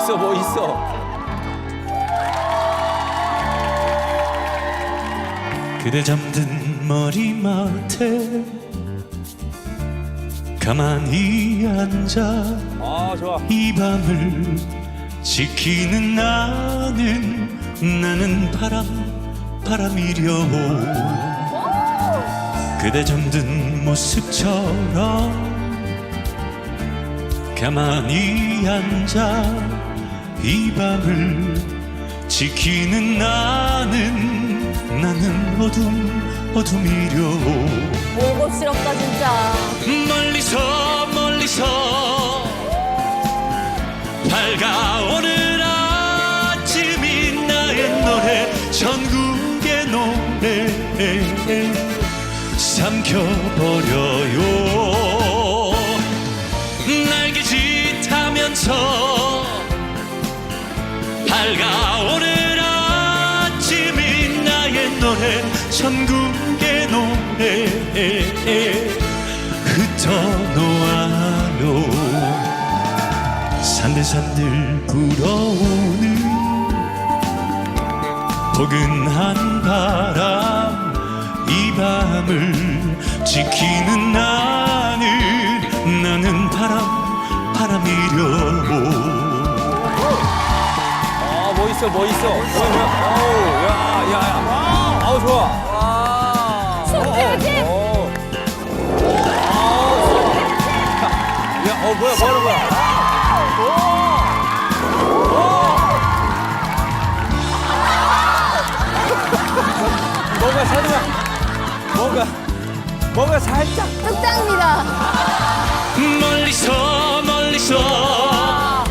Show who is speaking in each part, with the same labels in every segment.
Speaker 1: 있어 뭐 있어?
Speaker 2: 그대 잠든 머리맡에 가만히 앉아
Speaker 1: 아 좋아.
Speaker 2: 이 밤을 지키는 나는 나는 바람 바람이려. 그대 잠든 모습처럼 가만히 앉아 이 밤을 지키는 나는 나는 어둠 어둠이려.
Speaker 3: 보고스럽다 진짜.
Speaker 2: 멀리서 멀리서 밝아오는 아침이 나의 노래 전국의 노래. 삼켜버려 전국의 노래. 흩어놓아요 산들산들 불어오는 포근한 바람. 이 밤을 지키는 나는 나는 바람 바람이려
Speaker 1: 아뭐 있어 뭐 있어. 뭐야 뭐야 어우 야야 야. 아우 좋아
Speaker 3: 손필지.
Speaker 1: 어. 뭐야 뭐 하는 거야 뭔가 살짝 뭔가 뭔가 살짝
Speaker 3: 끝장입니다.
Speaker 2: 멀리서 멀리서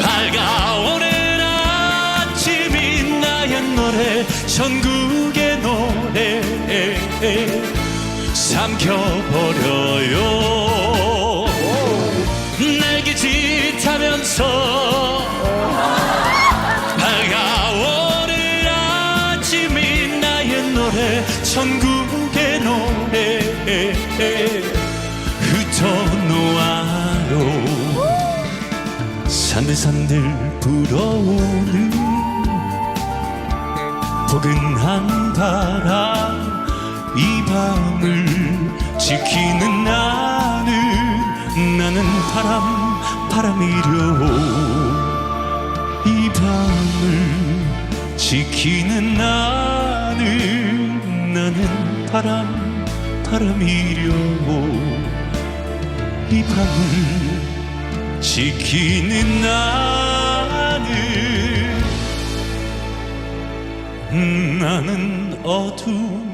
Speaker 2: 밝아오는 아침이 나의 노래 전국의 노래 삼켜버려요. 날개짓하면서 밝아오는 아침이 나의 노래 전국의 노래. 흩어놓아요. 산들산들 불어오는 포근한 바람 이 밤을 지키는 나는 나는 바람 바람이려. 이 밤을 지키는 나는 나는 바람 바람이려. 이 밤을 지키는 나는 나는 어둠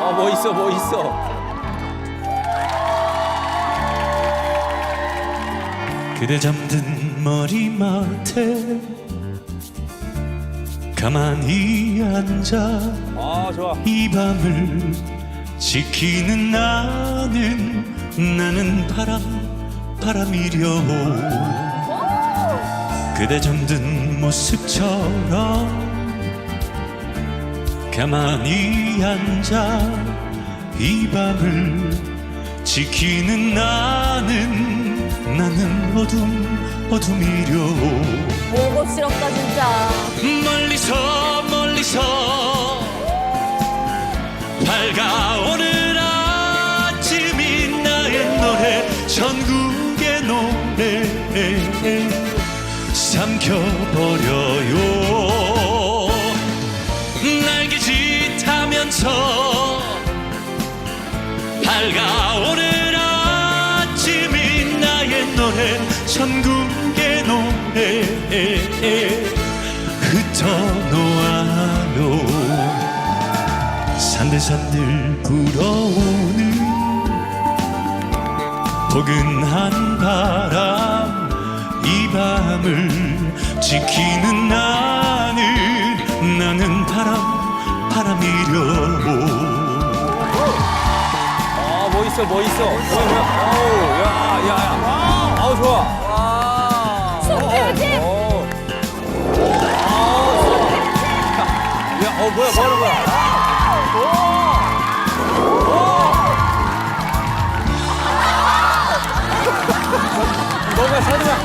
Speaker 1: 아뭐 있어 뭐 있어.
Speaker 2: 그대 잠든 머리맡에 가만히 앉아.
Speaker 1: 아 좋아.
Speaker 2: 이 밤을 지키는 나는 나는 바람 바람이려. 그대 잠든 모습처럼 가만히 앉아. 이 밤을 지키는 나는 나는 어둠 어둠이려.
Speaker 3: 보고스럽다 진짜.
Speaker 2: 멀리서 멀리서. 밝아오는 아침이 나의 노래. 전국의 노래. 삼켜버려요. 날개짓하면서 밝아오는 전국의 노래. 흩어놓아요 산들산들 불어오는 포근한 바람 이 밤을 지키는 나는 나는 바람 바람이려
Speaker 1: 있어 뭐 있어 뭐야 뭐야 어우 야야 야. 아우 좋아
Speaker 3: 손 펴지.
Speaker 1: 어. 야, 어, 뭐야, 뭐 하는 거야? 뭔가 살짝,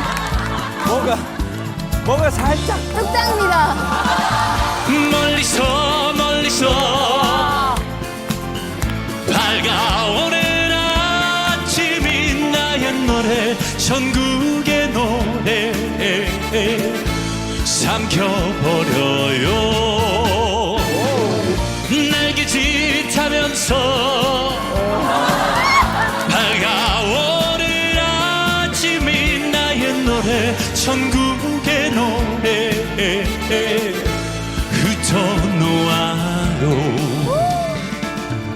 Speaker 1: 뭔가, 뭔가 살짝.
Speaker 3: 끝장입니다.
Speaker 2: 멀리서 멀리서 삼켜버려요. 날개짓하면서 밝아오는 아침이 나의 노래 전국의 노래. 흩어놓아요.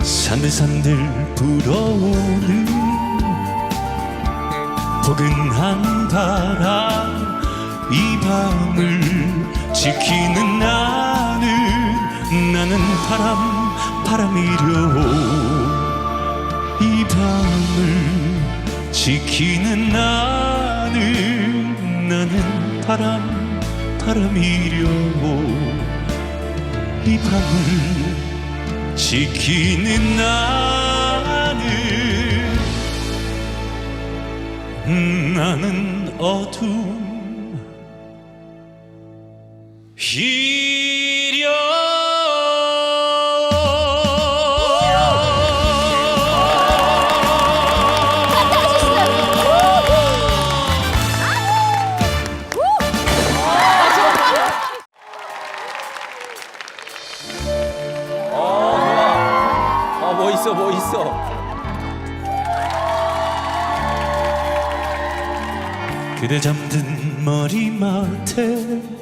Speaker 2: 산들산들 불어오는 포근한 바람 이 밤을 지키는 나는 나는 바람 바람이려 이 밤을 지키는 나는 나는 바람 바람이려 이 밤을 지키는 나는 나는 어둠 이려
Speaker 1: 어, 뭐 있어, 뭐 있어.
Speaker 2: 그대 잠든 머리맡에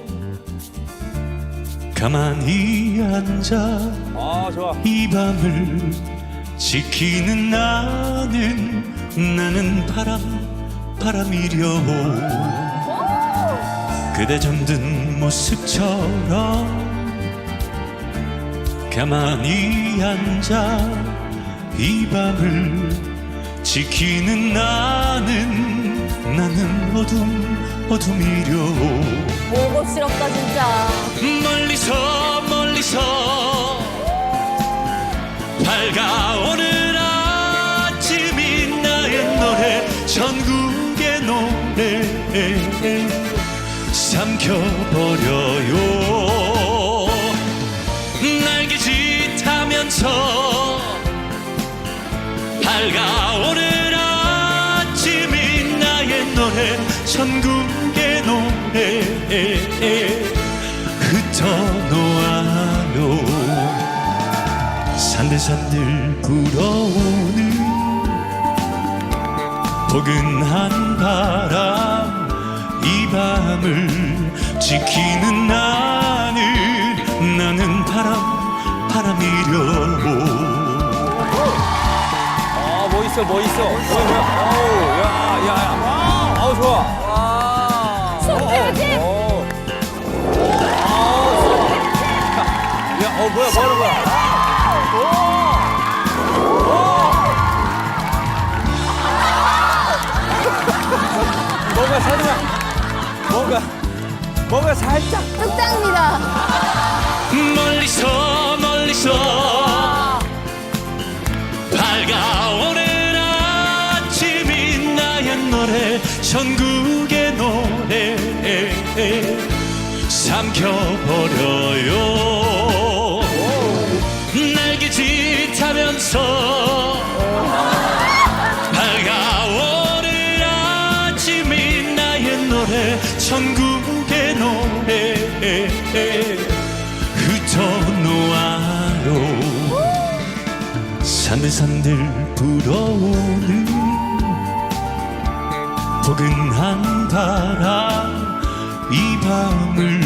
Speaker 2: 가만히 앉아.
Speaker 1: 아.
Speaker 2: 이 밤을 지키는 나는 나는 바람 바람이려. 그대 잠든 모습처럼 가만히 앉아. 이 밤을 지키는 나는 나는 어둠 어둠이려.
Speaker 3: 보 고스럽다 진짜.
Speaker 2: 멀리서 멀리서 밝아오는 아침이 나의 노래 전국의 노래 삼켜버려요 날개짓하면서 밝아오는 아침이 나의 노래 노래 흩어놓아요 산들산들 불어오는 포근한 바람 이 밤을 지키는 나는 나는 바람 바람이려
Speaker 1: 아, 뭐 있어, 뭐 있어. 뭐야, 뭐야. 어우, 야, 야, 야. 아우, 좋아.
Speaker 3: 손
Speaker 1: 어, 뭐야, 뭐 하는 거야? 뭔가 살짝, 뭔가, 뭔가 살짝.
Speaker 3: 끝장입니다.
Speaker 2: 멀리서 멀리서 밝아오는 아침이 나의 노래 전국의 노래 삼켜버려요 날개짓하면서 밝아오는 아침이 나의 노래 전국의 노래. 흩어놓아요 산들산들 불어오는 포근한 바람 이 밤을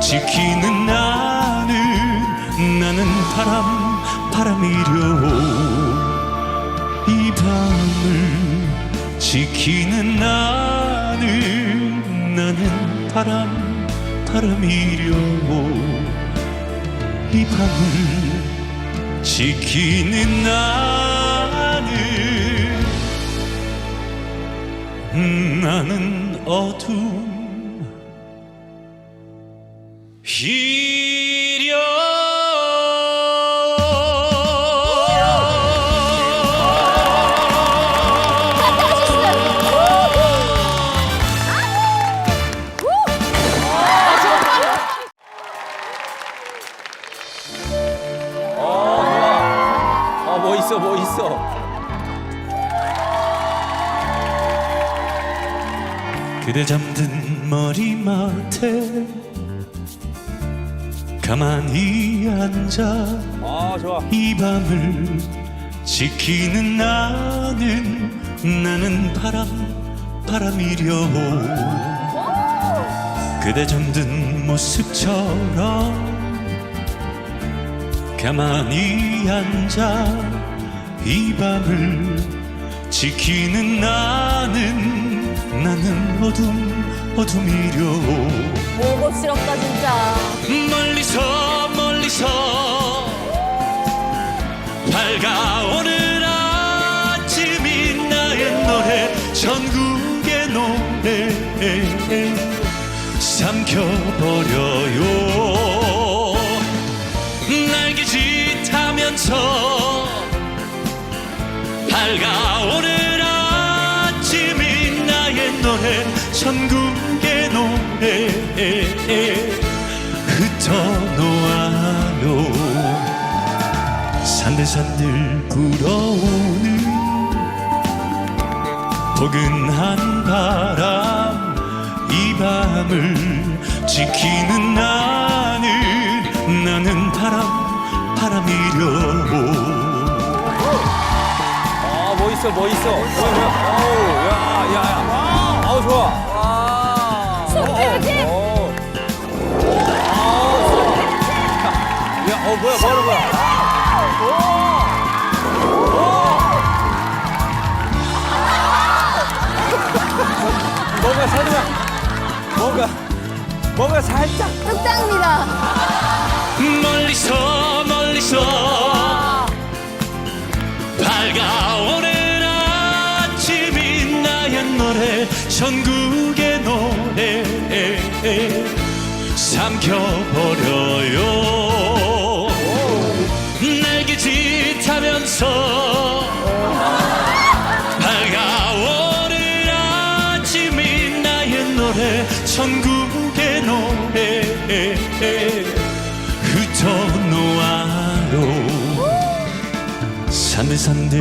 Speaker 2: 지키는 나는 나는 바람 바람이려 이 밤을 지키는 나는 나는 바람 바람이려 이 밤을 지키는 나는 나는 어둠 이 그대 잠든 머리맡에 가만히 앉아
Speaker 1: 아.
Speaker 2: 이 밤을 지키는 나는 나는 바람 바람이려 그대 잠든 모습처럼 가만히 앉아 이 밤을 지키는 나는 나는 어둠 어둠이려.
Speaker 3: 보고스럽다 진짜.
Speaker 2: 멀리서 멀리서. 밝아오는 아침이 나의 노래 전국의 노래. 삼켜버려요. 날개짓하면서 밝아오는 노래 전국의 노래 흩어놓아요 산들산들 불어오는 포근한 바람 이 밤을 지키는 나는 나는 바람 바람이려
Speaker 1: 아, 뭐 있어, 뭐 있어. 뭐야, 뭐야. 어우, 야, 야, 야. 아우, 좋아. 어. 아우. 야, 어, 뭐야, 뭐 하는 거야? 뭔가 살짝, 뭔가, 뭔가 살짝.
Speaker 2: 삼켜버려요. 날개짓하면서 밝아오는 아침이 나의 노래 전국의 노래. 흩어놓아요 산들산들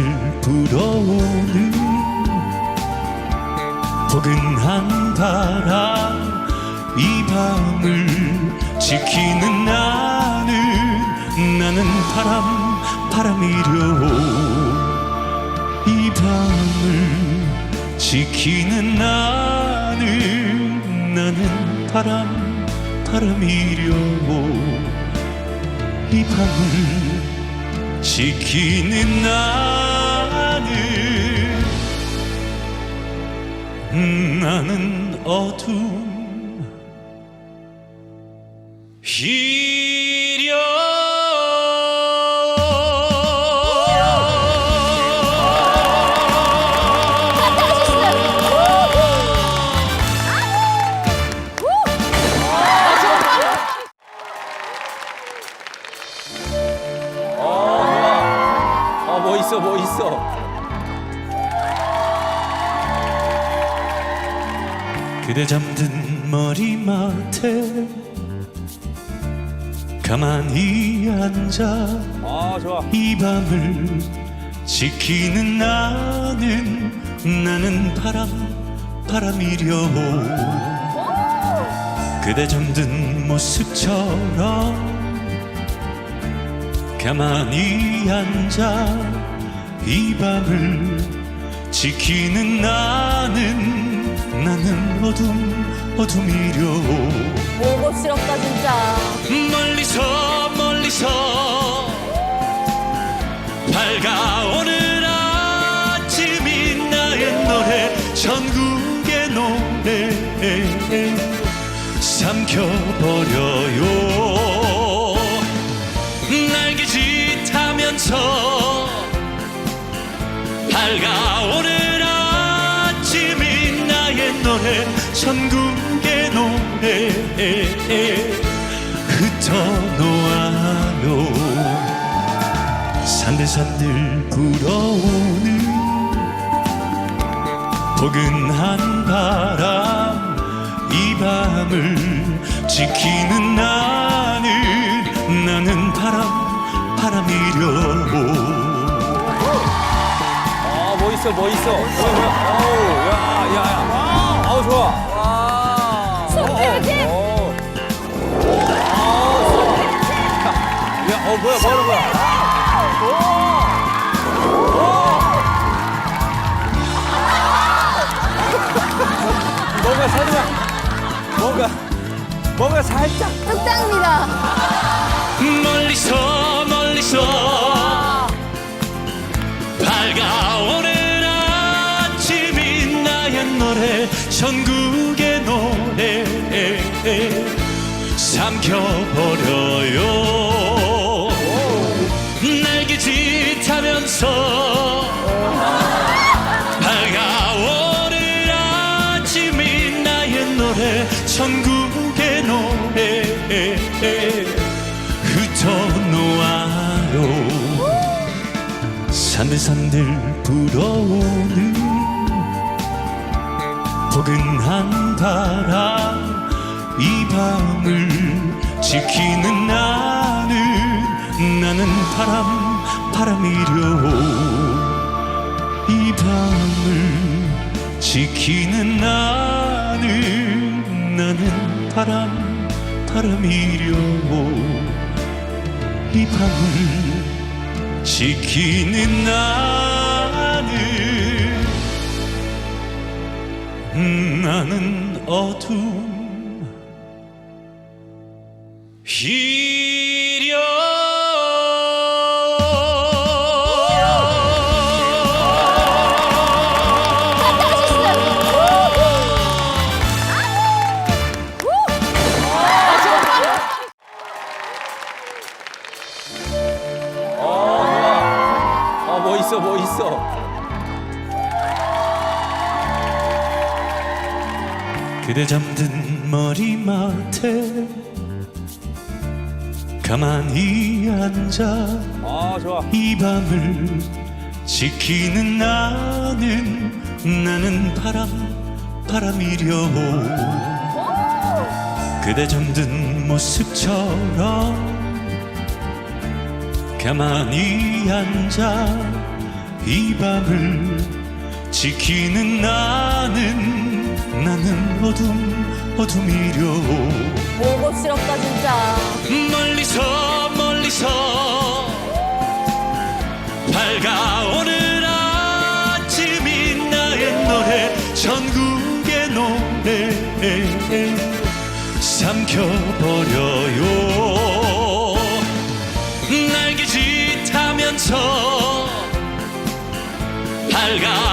Speaker 2: 불어오는 포근한 바람 이 밤을 지키는 나는 나는 바람 바람이려. 이 밤을 지키는 나는 나는 바람 바람이려. 이 밤을 지키는 나는 나는 어둠 그대 잠든 머리맡에 가만히 앉아
Speaker 1: 아, 좋아.
Speaker 2: 이 밤을 지키는 나는 나는 바람 바람이려 그대 잠든 모습처럼 가만히 앉아 이 밤을 지키는 나는 나는 어둠 어둠이려.
Speaker 3: 보고스럽다 진짜.
Speaker 2: 멀리서 멀리서. 밝아오는 아침이 나의 노래 전국의 노래. 삼켜버려요. 날개짓하면서 밝아 흩어놓아요 산들산들 불어오는 포근한 바람 이 밤을 지키는 나는 나는 바람 바람이려고
Speaker 1: 아, 뭐 있어, 뭐 있어. 뭐야, 뭐야. 어우, 야, 야, 야. 아우, 좋아. 와.
Speaker 3: 손패지?
Speaker 1: 어, 어. 좋아. 야, 어, 뭐야, 뭐 하는 거야? 뭔가 살짝, 뭔가, 뭔가 살짝.
Speaker 3: 뚝딱입니다.
Speaker 2: 멀리서 멀리서 밝아 전국의 노래 삼켜버려요. 날개짓하면서 밝아오는 아침이 나의 노래 전국의 노래. 흩어놓아요. 산들산들 불어오 바람 이 밤을 지키는 나는 나는 바람 바람이려. 이 밤을 지키는 나는 나는 바람 바람이려고 이 밤을 지키는 나는 나는 어둠 그대 잠든 머리맡에 가만히 앉아
Speaker 1: 아, 좋아.
Speaker 2: 이 밤을 지키는 나는 나는 바람 바람이려 그대 잠든 모습처럼 가만히 앉아 이 밤을 지키는 나는 나는 어둠 어둠이려.
Speaker 3: 고급스럽다 진짜.
Speaker 2: 멀리서 멀리서. 밝아오는 아침이 나의 노래 전국의 노래. 삼켜버려요. 날개짓하면서 밝아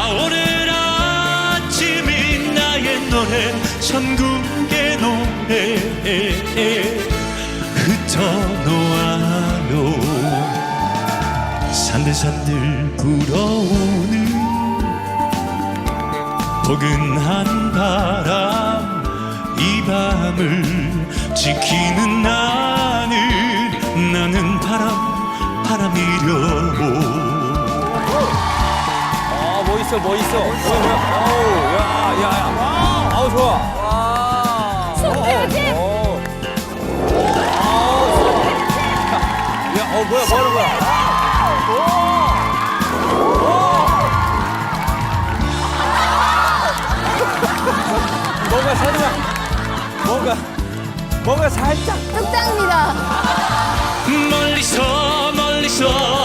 Speaker 2: 전국의 노래 흩어놓아요 산들산들 불어오는 포근한 바람 이 밤을 지키는 나는 나는 바람 바람이려고
Speaker 1: 아, 뭐 있어, 뭐 있어. 뭐야, 뭐야. 어우, 야, 야, 야. 아우, 좋아. 와.
Speaker 3: 손패지?
Speaker 1: 어, 어. 좋아. 야, 어, 뭐야, 뭐 하는 거야? 뭔가 살짝, 뭔가, 뭔가 살짝.
Speaker 3: 뚝딱입니다.
Speaker 2: 멀리서 멀리서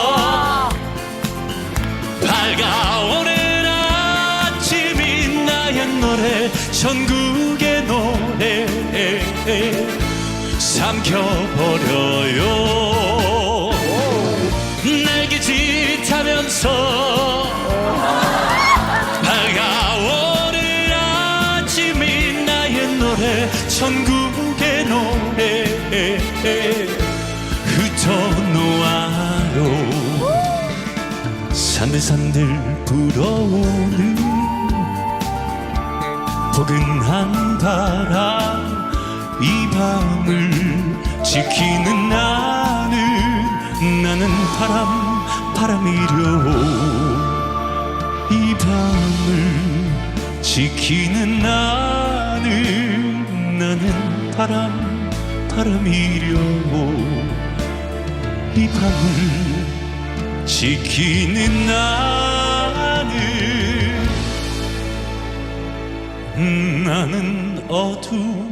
Speaker 2: 전국의 노래 삼켜버려요. 날개짓하면서 밝아오는 아침이 나의 노래 전국의 노래 흩어놓아요. 산들산들 불어오는 포근한 바람 이 밤을 지키는 나는 나는 바람 바람이려. 이 밤을 지키는 나는 나는 바람 바람이려. 이 밤을 지키는 나 나는 어둠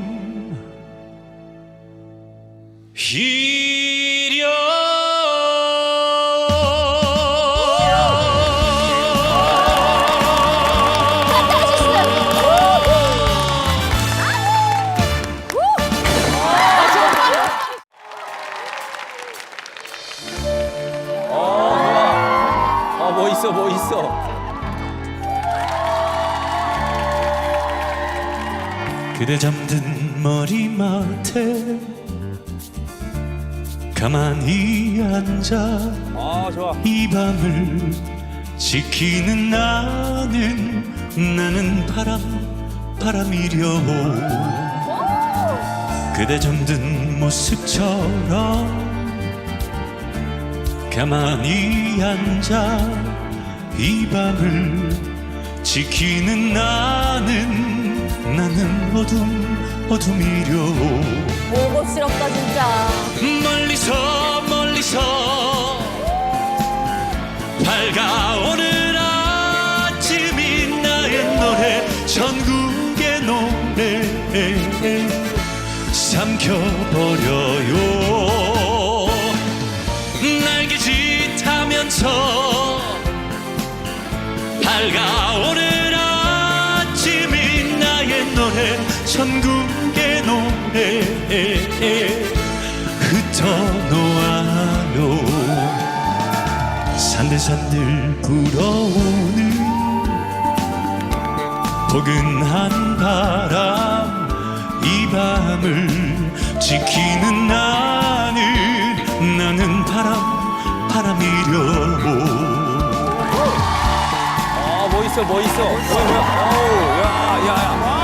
Speaker 1: 있어, 뭐 있어.
Speaker 2: 그대 잠든 머리맡에 가만히 앉아
Speaker 1: 아, 좋아.
Speaker 2: 이 밤을 지키는 나는 나는 바람 바람이려 그대 잠든 모습처럼 가만히 앉아 이 밤을 지키는 나는 나는 어둠 어둠이려.
Speaker 3: 고급스럽다 진짜.
Speaker 2: 멀리서 멀리서. 밝아오는 아침이 나의 노래 전국의 노래. 삼켜버려요. 날개짓하면서 밝아 노래 전국의 노래 흩어놓아요 산들산들 불어오는 포근한 바람 이 밤을 지키는 나는 나는 바람 바람이려
Speaker 1: 아, 뭐 있어, 뭐 있어. 뭐야, 뭐야. 어우, 야, 야, 야.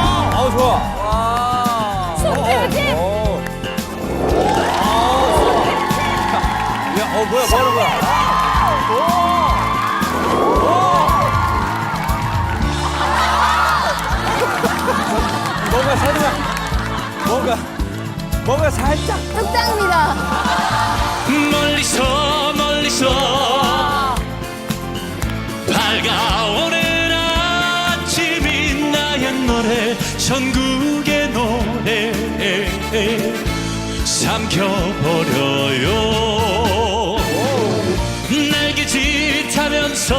Speaker 1: 아우, 좋아. 와. 어. 아우, 야, 어, 뭐야, 뭐 하는 거야? 뭔가 살짝, 뭔가, 뭔가 살짝.
Speaker 3: 뚝딱입니다.
Speaker 2: 멀리서 멀리서 밝아오는 아침이 나의 노래 전국의 노래 삼켜버려요. 날개짓하면서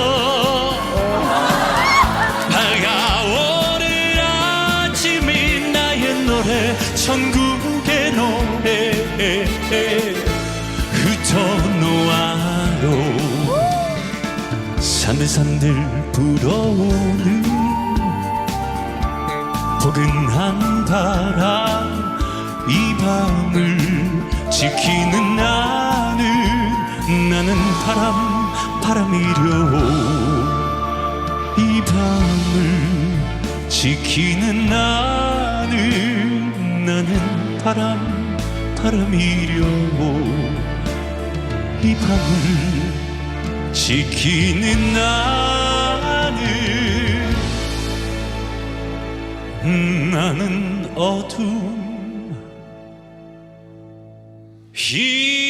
Speaker 2: 밝아오는 아침이 나의 노래 전국의 노래. 흩어놓아요. 산들산들 불어오는 포근한 바람 이 밤을 지키는 나는 나는 바람 바람이려 이 밤을 지키는 나는 나는 바람 바람이려 이 밤을 지키는 나 나는 어둠. 이